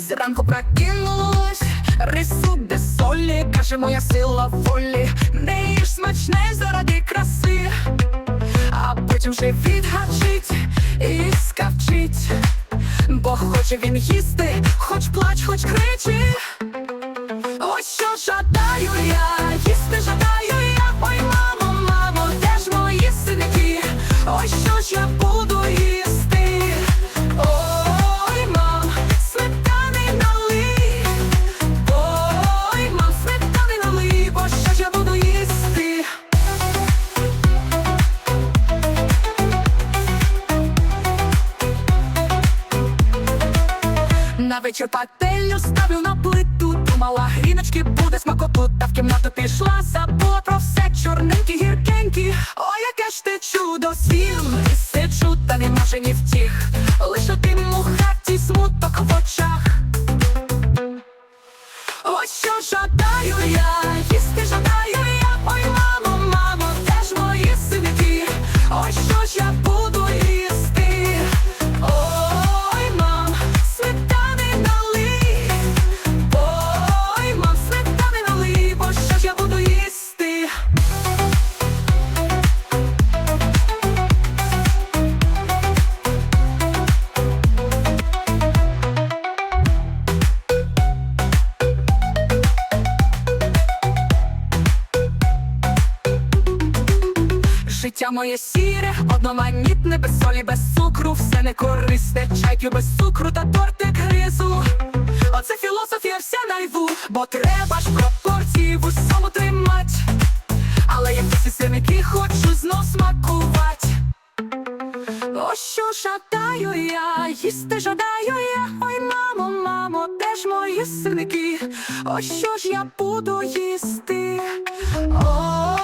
Зранку прокинулась, рису де солі, каже моя сила волі, не їж смачне заради краси, а потім вже відгачить і скавчить, бо хоче він їсти, хоч плач, хоч кричи. Ось що жадаю я, їсти жадаю я, ой, мамо, мамо, де ж мої синики? Ось що ж я На вечір пательню ставлю на плиту. Думала, гріночки буде смакоту Та в кімнату пішла, забула про все. Чорненькі, гіркенькі. Ой, яке ж ти чудо сіл. І сиджу, та не може ні втіх. Лише тим у хаті смуток в очах. Ось що жадаю я, Життя моє сіре, одноманітне, без солі, без цукру, все не корисне, чай п'ю без цукру та тортик гризу. Оце філософія вся найву, бо треба ж пропорції в усьому тримать. Але як ці синики хочу знов смакувати. Ось що жадаю я, їсти жадаю я, ой, мамо, мамо, де ж мої синики? Ось що ж я буду їсти? Ой,